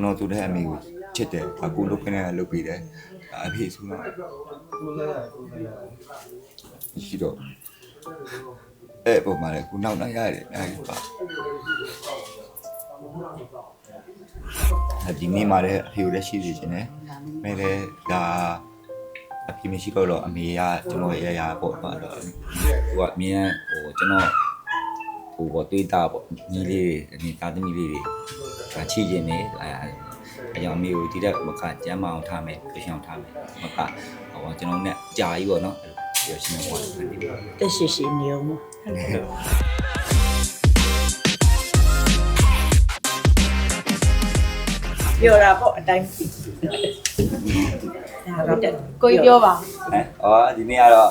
ကျွန်တော်သူတဲ့အမေကိုချစ်တယ်အခုလုတ်ခင်းနေတာလုတ်ပြီးတယ်အဖေဆိုတော့ရှိတော့အဲ့ပုံမှာလေခုနောက်နောက်ရတယ်အဲ့ပါအဒီနေ့မှာလည်းအဖေကိုလည်းရှိနေခြင်းနဲ့မဲလည်းဒါအဖေမရှိတော့တော့အမေကကျွန်တော်ရရပေါ့တော့သူကအမြင်ဟိုကျွန်တော်ဟိုပေါ့တွေးတာပေါ့ညီလေးတွေအနေသားသမီးလေးတွေဒါ ချီခြင်းနေအဲအကြောင်းအမေကိုဒီတက်မကကျမ်းမအောင်ထားမယ်ပြရှောင်ထားမယ်မကဟိုကျွန်တော်နဲ့ကြာကြီးပေါ့နော်ပြောရှင်းနေပေါ့တက်ရှိရှိနေအောင်ပြောတာပေါ့အတိုင်းပြီဒါတော့တက်ကိုကြီးပြောပါဟမ်အော်ဒီနေ့ကတော့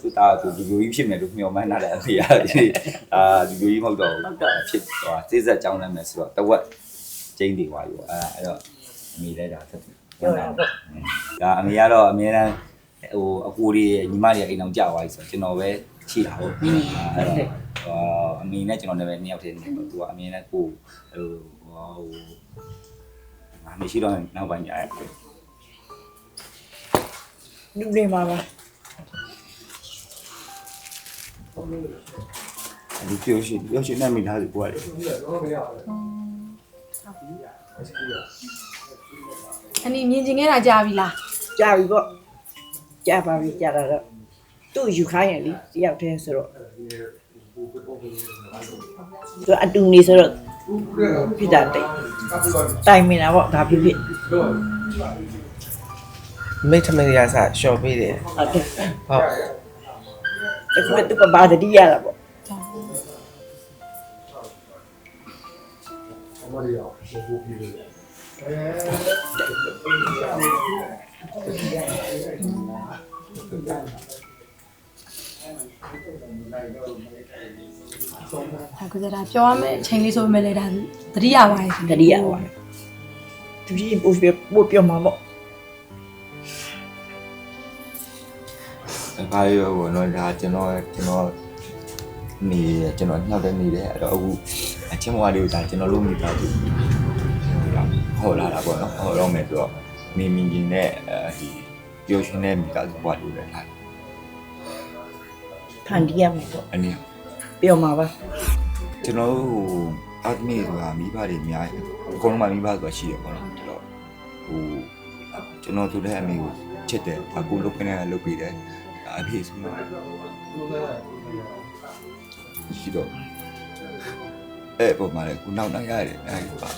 သူတာသူဒီလိုကြီးဖြစ်မယ်လို့မျှော်မှန်းထားတယ်အဖေကအာဒီလိုကြီးမဟုတ်တော့ဘူးဖြစ်သွားစိစက်ကြောင်းလိုက်မယ်ဆိုတော့တဝက်ကျင်းနေသွားပြီပေါ့အဲအဲ့တော့အမေလည်းဒါဆက်ပြောတာပေါ့ဒါအမေကတော့အများတန်းဟိုအကူတွေညီမတွေအိမ်အောင်ကြာသွားပြီဆိုတော့ကျွန်တော်ပဲရှိတာပေါ့အဲ့တော့အမေနဲ့ကျွန်တော်လည်းပဲနှစ်ယောက်တည်းနေတော့သူကအမေနဲ့ကိုဟိုဟိုအမေရှိတော့နောက်ပိုင်းကြာရဲ့လူတွေမှာပါ ဒီပြောရှိပြောရှိနေမိသားစုပွားတယ်အနီမြင်ကျင်ခဲ့တာကြာပြီလားကြာပြီပေါ့ကြာပါပြီကြာတာတော့သူ့ယူခိုင်းရလေတယောက်တည်းဆိုတော့သူအတူနေဆိုတော့ဖြစ်တာတိတ်တိုင်မင်တာပေါ့ဒါဖြစ်ဖြစ်မိတ်ထမရရစရှော့ပေးတယ်ဟုတ်တယ်ဟုတ် ဒါပေမဲ့သူကဘာတတိရတာပေါ့ဒါကစားတာပြောရမယ်အချိန်လေးဆိုပေမဲ့လည်းဒါတတိယပါတယ်ခင်တတိယပါသူကြီးပို့ပြပို့ပြမှာပေါ့ အခါရောဘောနော်ဒါကျွန်တော်ကျွန်တော်နေကျွန်တော်ညှောက်တဲ့နေတယ်အဲ့တော့အခုအချင်းမွားလေးကိုဒါကျွန်တော်လုံးမိသားစုဟောလာတာပေါ့နော်ဟောတော့မယ်ဆိုတော့မိမိကြီးနဲ့အဲဒီပျော်ရွှင်တဲ့မိသားစုဘွားလေးပဲထားဖန်တီးရမှာပေါ့အနည်းပြောမှာပါကျွန်တော်တို့ဟိုအဒမီဆိုတာမိဘတွေအများကြီးအကုန်လုံးမှမိဘဆိုတာရှိတယ်ပေါ့နော်အဲ့တော့ဟိုကျွန်တော်သူတဲ့အမေကိုချစ်တယ်အခုလုတ်ခင်းနေတာလုတ်ပြီးတယ် အဖေဆိုတော့ရှိတော့အဲ့ပုံမှာလေခုနောက်နောက်ရတယ်အဲ့ပါ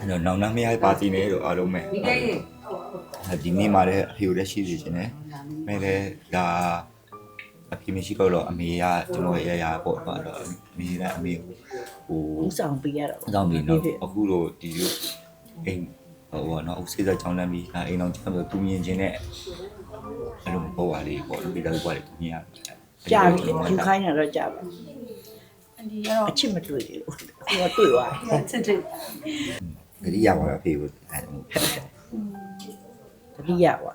အဲ့တော့နောက်နောက်မရပါတီနေတော့အားလုံးမဲ့ဒီနေ့မှလည်းအဖေကိုလည်းရှိစီခြင်းနဲ့မဲလည်းဒါ အဖေမရှိတော့တော့အမေကကျွန်တော်ရရပေါ့တော့တော့အမေနဲ့အမေကိုဟိုဦးဆောင်ပေးရတာပေါ့အဆောင်ပြီနော်အခုတော့ဒီလိုအိမ်ဟိုဘောနော်ဦးစေးစားချောင်းလမ်းပြီးဒါအိမ်အောင်ချမ်းဆိုသူမြင်ခြင်းနဲ့အဲ့လိုပေါ်ပါလေပေါ့ဒီတော့ပေါ်လေသူမြင်ရကြာပြီယူခိုင်းတာတော့ကြာပါအနီကတော့အချစ်မတွေ့ဘူးဟိုကတွေ့သွားတယ်စစ်စစ်ဂရိရပါပဲဖေကိုအဲ့လိုတတိယပါ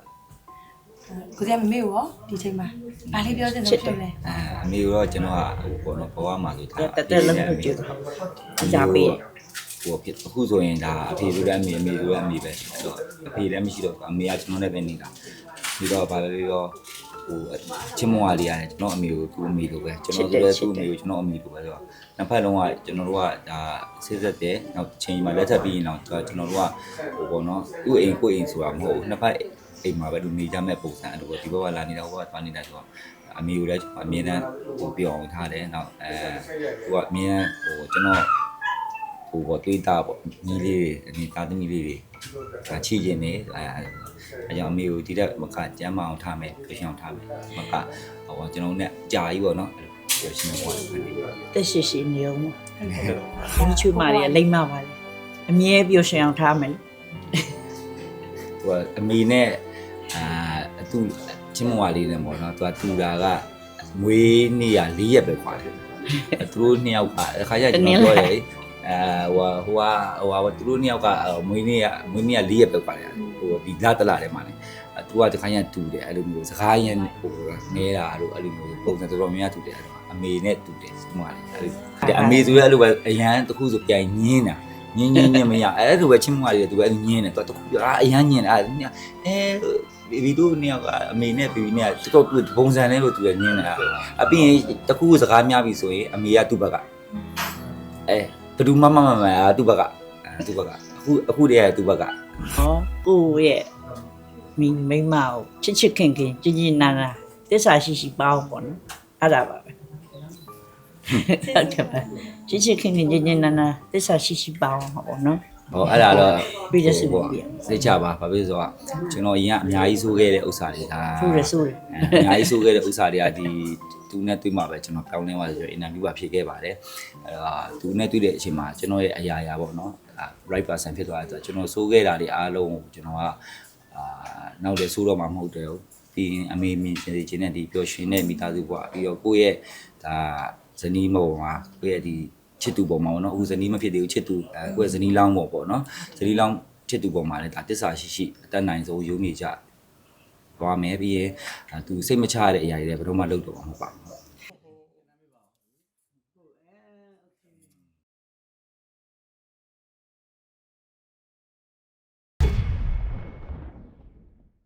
ကိုစားမမေရောဒီချိန်မှာဘာလေးပြောချင်တယ်ဖြစ်လဲအာအမေတော့ကျွန်တော်ကဟိုပေါ့နော်ဘဝမှာဆိုထားတက်တက်လည်းမကြည့်ဘူးကြာပေးဟိုဖြစ်အခုဆိုရင်ဒါအဖေဆိုတဲ့အမေအမေဆိုတဲ့အမေပဲအဲ့တော့အဖေလည်းမရှိတော့ဘူးအမေကကျွန်တော်နဲ့ပဲနေတာပြီးတော့ဗာလေတော့ဟိုချင်းမွားလေးရတယ်ကျွန်တော်အမေကိုသူ့အမေလိုပဲကျွန်တော်တို့လည်းသူ့အမေကိုကျွန်တော်အမေလိုပဲဆိုတော့နှစ်ဖက်လုံးကကျွန်တော်တို့ကဒါဆက်ဆက်တယ်နောက်ချိန်မှာလက်ထပ်ပြီးရင်တော့ကျွန်တော်တို့ကဟိုပေါ့နော်သူ့အိမ်ကိုအိမ်ဆိုတာမဟုတ်ဘူးနှစ်ဖက် အိမ်မှာပဲလူနေကြမဲ့ပုံစံအဲ့လိုပေါ့ဒီဘက်ကလာနေတာဟိုကသွားနေတာဆိုတော့အမေကိုလည်းအမြင်တမ်းဟိုပြောအောင်ထားတယ်နောက်အဲသူကအမြင်ဟိုကျွန်တော်ဟိုပေါ့တွေးတာပေါ့ညီလေးတွေအနေသားသမီးလေးတွေဒါချီခြင်းနေအဲအဲကြောင့်အမေကိုဒီတက်မကကျမ်းမအောင်ထားမယ်ပြရှောင်ထားမယ်မကဟိုကျွန်တော်နဲ့ကြာကြီးပေါ့နော်ပြောရှင်းပေါ့တက်ရှိရှိနေအောင်ဒီချူမာရီလိမ့်မပါလေအမြဲပြောရှင်အောင်ထားမယ်ဟိုအမေနဲ့ အာသူချင်းမွာလေးနဲ့ပေါ့နော်သူကတူတာကမွေးနေ့ရ၄ရက်ပဲခွာတယ်သူတို့နှစ်ယောက်ကအခါကျကျွန်တော်ပြောတယ်အဲဟိုဟိုဟိုဟိုသူတို့နှစ်ယောက်ကမွေးနေ့ကမွေးနေ့က၄ရက်ပဲခွာတယ်ဟိုဒီလာတလာထဲမှာလေသူကတခါရင်တူတယ်အဲ့လိုမျိုးစကားရင်ဟိုနဲတာတို့အဲ့လိုမျိုးပုံစံတော်တော်များများတူတယ်အဲ့တော့အမေနဲ့တူတယ်စမလေးအဲ့လိုအမေဆိုရဲအဲ့လိုပဲအရန်တစ်ခုဆိုပြန်ညင်းတာညင်းညင်းညင်းမရအဲ့လိုပဲချင်းမလေးသူပဲညင်းတယ်သူကတစ်ခုအာအရန်ညင်းတယ်အဲ့ အဲဘီဘီတို့နှစ်ယောက်ကအမေနဲ့ဘီဘီနဲ့တော်တော်ပုံစံနဲ့လို့သူလည်းညင်းနေတာအပြင်တစ်ခုစကားများပြီဆိုရင်အမေကသူ့ဘက်ကအဲဘယ်သူမှမမမသူ့ဘက်ကအဲသူ့ဘက်ကအခုအခုတည်းကသူ့ဘက်ကဟောကိုယ့်ရဲ့မိမိန်းမကိုချစ်ချစ်ခင်ခင်ကြည်ကြည်နာနာတစ္ဆာရှိရှိပေါင်းပေါ့နော်အဲ့ဒါပါပဲဟုတ်တယ်ပါချစ်ချစ်ခင်ခင်ကြည်ကြည်နာနာတစ္ဆာရှိရှိပေါင်းပေါ့နော် ဟောအဲ့ဒါတော့ပြီးတဲ့စုပေါ့စိတ်ချပါဘာဖြစ်လို့ဆိုတော့ကျွန်တော်အရင်ကအများကြီးစိုးခဲ့တဲ့ဥစ္စာတွေဒါဆိုရဆိုရအဲအများကြီးစိုးခဲ့တဲ့ဥစ္စာတွေကဒီသူနဲ့တွေ့မှပဲကျွန်တော်ပြောင်းလဲသွားတယ်ဆိုတော့ interview ပါဖြစ်ခဲ့ပါတယ်အဲဒါသူနဲ့တွေ့တဲ့အချိန်မှာကျွန်တော်ရဲ့အရာရာပေါ့နော်အာ right person ဖြစ်သွားတယ်ဆိုတော့ကျွန်တော်စိုးခဲ့တာတွေအားလုံးကိုကျွန်တော်ကအာနောက်လည်းစိုးတော့မှမဟုတ်တယ်ဟုတ်ပြီးရင်အမေမြင်နေခြင်းနဲ့ဒီပျော်ရွှင်တဲ့မိသားစုဘဝပြီးတော့ကိုယ့်ရဲ့ဒါဇနီးမောင်မှာကိုယ့်ရဲ့ဒီ ချစ်သူပေါ်မှာပေါ့နော်အခုဇနီးမဖြစ်သေးဘူးချစ်သူအဲကိုယ့်ရဲ့ဇနီးလောင်းပေါ်ပေါ့နော်ဇနီးလောင်းချစ်သူပေါ်မှာလည်းဒါတစ္ဆာရှိရှိအတတ်နိုင်ဆုံးယုံနေကြသွားမယ်ပြီးရင်အဲသူစိတ်မချရတဲ့အရာတွေလည်းဘယ်တော့မှလုပ်တော့မှာမဟုတ်ပါဘူး